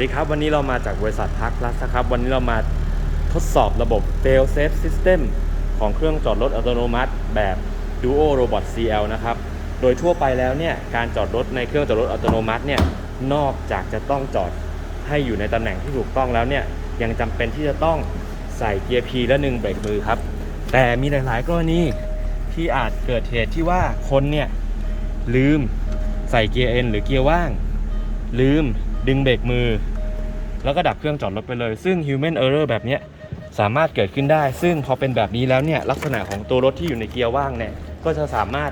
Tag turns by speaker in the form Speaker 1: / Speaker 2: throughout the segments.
Speaker 1: ดีครับ วันนี้เรามาจากบริษัทพักลัสนะครับ วันนี้เรามาทดสอบระบบ fail safe system ของเครื่องจอดรถอัตโนมัติ แบบ Duo Robot CL นะครับ โดยทั่วไปแล้วเนี่ย การจอดรถในเครื่องจอดรถอัตโนมัติเนี่ย นอกจากจะต้องจอดให้อยู่ในตำแหน่งที่ถูกต้องแล้วเนี่ย ยังจำเป็นที่จะต้องใส่เกียร์ P และหนึ่งเบรกมือครับ แต่มีหลาย ๆ กรณีที่อาจเกิดเหตุที่ว่าคนเนี่ยลืมใส่เกียร์ N หรือเกียร์ว่าง ลืม ดึงเบรกมือ แล้วก็ดับเครื่องจอดรถไปเลย ซึ่ง human error แบบนี้สามารถเกิดขึ้นได้ ซึ่งพอเป็นแบบนี้แล้วเนี่ยลักษณะของตัวรถที่อยู่ในเกียร์ว่างเนี่ยก็จะสามารถ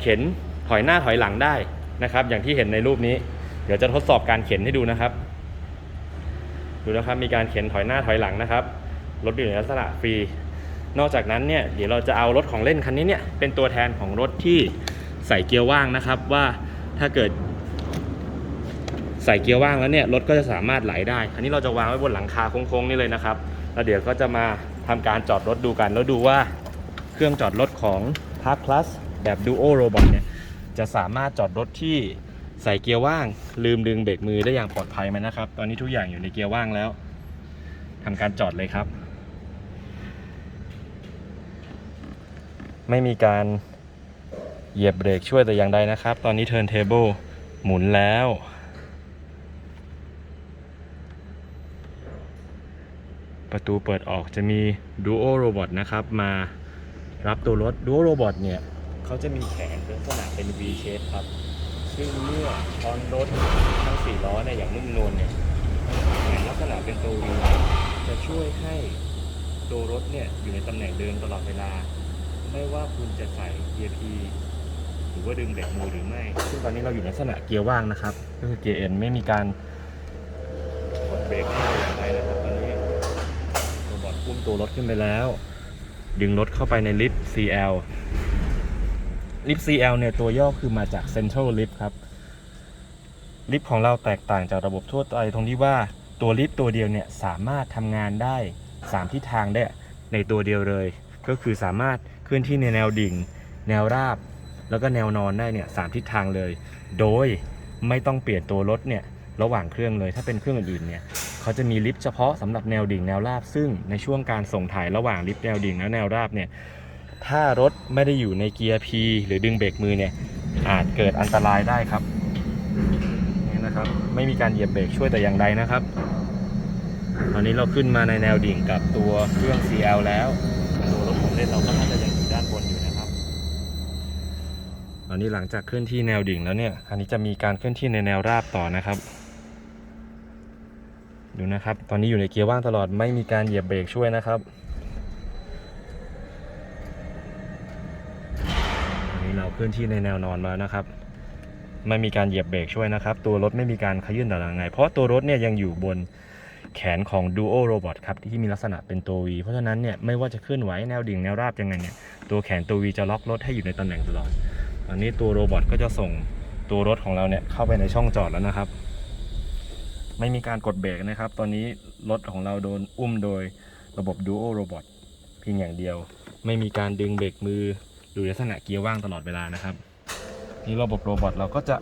Speaker 1: เข็นถอยหน้าถอยหลังได้นะครับ อย่างที่เห็นในรูปนี้ เดี๋ยวจะทดสอบการเข็นให้ดูนะครับ ดูนะครับมีการเข็นถอยหน้าถอยหลังนะครับรถอยู่ในลักษณะฟรี นอกจากนั้นเนี่ยเดี๋ยวเราจะเอารถของเล่นคันนี้เนี่ยเป็นตัวแทนของรถที่ใส่เกียร์ว่างนะครับว่าถ้าเกิด ใส่เกียร์ว่างแล้วเนี่ยรถก็จะสามารถไหลได้ อันนี้เราจะวางไว้บนหลังคาโค้งๆนี่เลยนะครับแล้วเดี๋ยวก็จะมาทำการจอดรถดูกัน แล้วดูว่าเครื่องจอดรถของ Park Plus แบบ Duo Robot เนี่ยจะสามารถจอดรถที่ใส่เกียร์ว่าง ลืมดึงเบรกมือได้อย่างปลอดภัยไหมนะครับ ตอนนี้ทุกอย่างอยู่ในเกียร์ว่างแล้วทำการจอดเลยครับ ไม่มีการเหยียบเบรกช่วยแต่อย่างใดนะครับ ตอนนี้ Turntable หมุนแล้ว ประตูเปิดออกจะมี Duo Robot นะครับมารับตัวรถ Duo Robot เนี่ยเขาจะมีแขนลักษณะเป็น V shape ครับ ซึ่งเมื่อช้อนรถทั้ง4ล้อเนี่ยอย่างนุ่มนวลเนี่ยแขนลักษณะเป็นตัว V จะช่วยให้ตัวรถเนี่ยอยู่ในตำแหน่งเดิมตลอดเวลา ไม่ว่าคุณจะใส่เกียร์ P หรือว่าดึงเบรกมือหรือไม่ ซึ่งตอนนี้เราอยู่ในลักษณะเกียร์ว่างนะครับ ก็คือเกียร์ N ไม่มีการกดเบรกให้แต่อะครับตอนนี้โรบ อุ้มตัวรถขึ้นไปแล้ว ดึงรถเข้าไปในลิฟต์ CL ลิฟต์ CL เนี่ยตัวย่อคือมาจาก Central Lift ครับ ลิฟต์ของเราแตกต่างจากระบบทั่วไปตรงที่ว่าตัวลิฟต์ตัวเดียวเนี่ยสามารถทำงานได้ 3 ทิศทางได้ในตัวเดียวเลย ก็คือสามารถเคลื่อนที่ในแนวดิ่ง แนวราบ แล้วก็แนวนอนได้เนี่ยสามทิศทางเลย โดยไม่ต้องเปลี่ยนตัวรถเนี่ยระหว่างเครื่องเลย ถ้าเป็นเครื่องอื่นๆเนี่ย เขาจะมีลิฟต์เฉพาะสำหรับแนวดิ่งแนวราบ ซึ่งในช่วงการส่งถ่ายระหว่างลิฟต์แนวดิ่งและแนวราบเนี่ยถ้ารถไม่ได้อยู่ในเกียร์ P หรือดึงเบรกมือเนี่ยอาจเกิดอันตรายได้ครับนี่นะครับ ไม่มีการเหยียบเบรกช่วยแต่อย่างใดนะครับ ตอนนี้เราขึ้นมาในแนวดิ่งกับตัวเครื่อง CL แล้วตัวรถของเล่นเราก็น่าจะยังอยู่ด้านบนอยู่นะครับ ตอนนี้หลังจากเคลื่อนที่แนวดิ่งแล้วเนี่ยอันนี้จะมีการเคลื่อนที่ในแนวราบต่อนะครับ ดูนะครับ ตอนนี้อยู่ในเกียร์ว่างตลอดไม่มีการเหยียบเบรกช่วยนะครับอันนี้เราเคลื่อนที่ในแนวนอนมานะครับ ไม่มีการเหยียบเบรกช่วยนะครับ ตัวรถไม่มีการขยื่นแต่ละไง เพราะตัวรถเนี่ยยังอยู่บนแขนของ Duo Robot ครับที่มีลักษณะเป็นตัว V เพราะฉะนั้นเนี่ยไม่ว่าจะเคลื่อนไหวแนวดิ่งแนวราบยังไงเนี่ยตัวแขนตัว V จะล็อกรถให้อยู่ในตำแหน่งตลอดอันนี้ตัวโรบอทก็จะส่งตัวรถของเราเนี่ยเข้าไปในช่องจอดแล้วนะครับ ไม่มีการกดเบรกนะครับ ตอนนี้รถของเราโดนอุ้มโดยระบบ Duo Robot เพียงอย่างเดียว ไม่มีการดึงเบรกมือหรือลักษณะเกียร์ว่างตลอดเวลานะครับนี่ระบบโรบอทเราก็จะ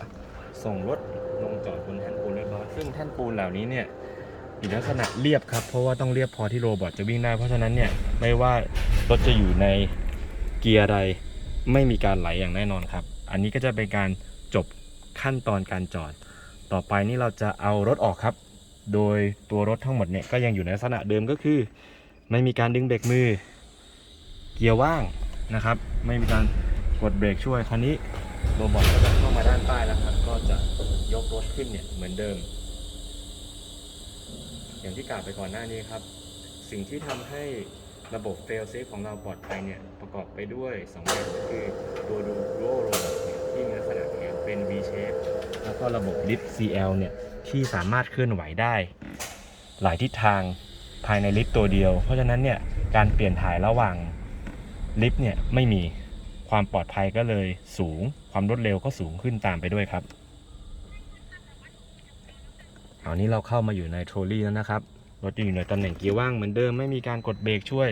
Speaker 1: ส่งรถลงจอดบนแท่นปูนเรียบร้อยซึ่งแท่นปูนเหล่านี้เนี่ยอยู่ในลักษณะเรียบครับ เพราะว่าต้องเรียบพอที่โรบอทจะวิ่งได้เพราะฉะนั้นเนี่ยไม่ว่ารถจะอยู่ในเกียร์ใดไม่มีการไหลอย่างแน่นอนครับ อันนี้ก็จะเป็นการจบขั้นตอนการจอด ต่อไปนี่เราจะเอารถออกครับ โดยตัวรถทั้งหมดเนี่ยก็ยังอยู่ในลักษณะเดิมก็คือ ไม่มีการดึงเบรกมือ เกียร์ว่างนะครับ ไม่มีการกดเบรกช่วยคันนี้โรบอทก็จะเข้ามาด้านใต้แล้วครับ ก็จะยกรถขึ้นเนี่ยเหมือนเดิม อย่างที่กล่าวไปก่อนหน้านี้ครับ สิ่งที่ทำให้ระบบ fail safe ของเราปลอดภัยเนี่ยประกอบไปด้วย2อย่างก็คือตัวดู dual robot เนี่ยที่ มีลักษณะแขนเป็น V shape แล้วก็ระบบ lift CL เนี่ยที่สามารถเคลื่อนไหวได้ หลายทิศทางภายในลิฟต์ตัวเดียว เพราะฉะนั้นเนี่ยการเปลี่ยนถ่ายระหว่างลิฟต์เนี่ยไม่มีความปลอดภัยก็เลยสูง ความรวดเร็วก็สูงขึ้นตามไปด้วยครับตอนนี้เราเข้ามาอยู่ในโทรลี่แล้วนะครับ รถอยู่ในตำแหน่งเกียร์ว่างเหมือนเดิมไม่มีการกดเบรกช่วย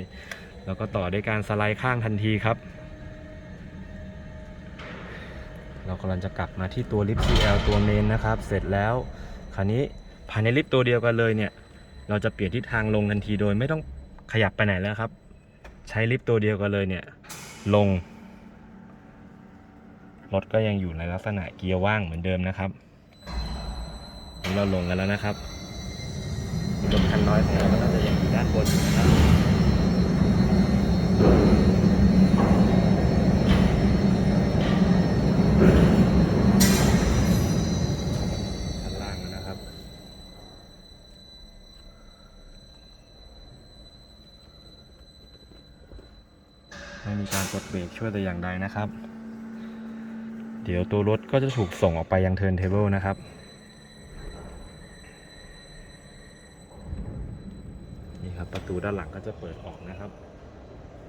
Speaker 1: แล้วก็ต่อด้วยการสไลด์ข้างทันทีครับ เรา กำลังจะกลับมาที่ตัวลิฟต์ CL ตัวเมนนะครับ เสร็จแล้วคราวนี้ภายในลิฟต์ตัวเดียวกันเลยเนี่ย เราจะเปลี่ยนทิศทางลงทันทีโดยไม่ต้องขยับไปไหนแล้วครับ ใช้ลิฟต์ตัวเดียวกันเลยเนี่ย ลง รถก็ยังอยู่ในลักษณะเกียร์ว่างเหมือนเดิมนะครับนี่เราลงกันแล้วนะครับรถคันน้อยของเราก็น่าจะยังอยู่ด้านบนนะครับ การกดเบรกช่วยแต่อย่างใดนะครับ เดี๋ยวตัวรถก็จะถูกส่งออกไปยังเทิร์นเทเบิลนะครับนี่ครับประตูด้านหลังก็จะเปิดออกนะครับ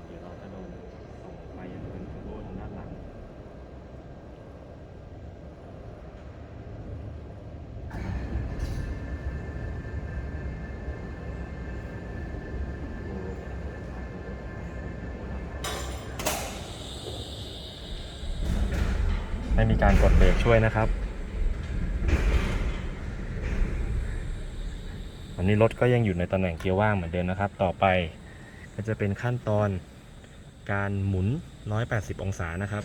Speaker 1: เดี๋ยวเราจะโดนส่งออกไปยังเทิร์นเทเบิลทางด้านหลัง ไม่มีการกดเบรกช่วยนะครับอันนี้รถก็ยังอยู่ในตำแหน่งเกียร์ว่างเหมือนเดิมนะครับ ต่อไปก็จะเป็นขั้นตอนการหมุน 180 องศานะครับ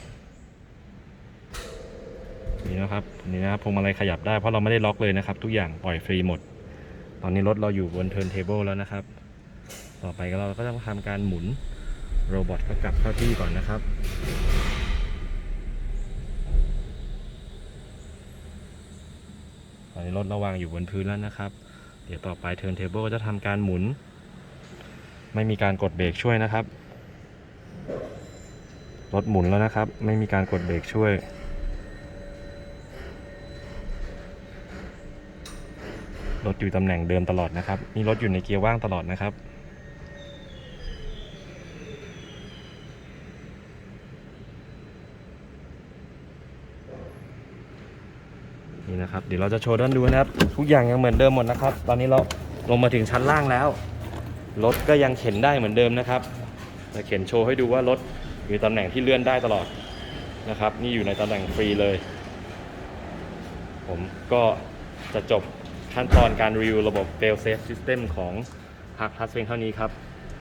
Speaker 1: นี่นะครับนี่นะครับพวงมาลัยขยับได้เพราะเราไม่ได้ล็อกเลยนะครับ ทุกอย่างปล่อยฟรีหมด ตอนนี้รถเราอยู่บนเทิร์นเทเบิลแล้วนะครับ ต่อไปเราก็จะทำการหมุนโรบอทก็กลับเข้าที่ก่อนนะครับ อนนี้รถเระวางอยู่บนพื้นแล้วนะครับ เดี๋ยวต่อไปเทิร์นเทเบิลจะทำการหมุน ไม่มีการกดเบรกช่วยนะครับ รถหมุนแล้วนะครับ ไม่มีการกดเบรกช่วยรถอยู่ตำแหน่งเดิมตลอดนะครับ นี่รถอยู่ในเกียร์ว่างตลอดนะครับ นี่ นะครับ เดี๋ยวเราจะโชว์ด้านดูนะครับ ทุกอย่างยังเหมือนเดิมหมดนะครับ ตอนนี้เราลงมาถึงชั้นล่างแล้ว รถก็ยังเข็นได้เหมือนเดิมนะครับจะเข็นโชว์ให้ดูว่ารถอยู่ตำแหน่งที่เลื่อนได้ตลอดนะครับ นี่อยู่ในตำแหน่งฟรีเลย ผมก็จะจบขั้นตอนการรีวิวระบบ Fail Safe System ของ Park Plus เพียงเท่านี้ครับ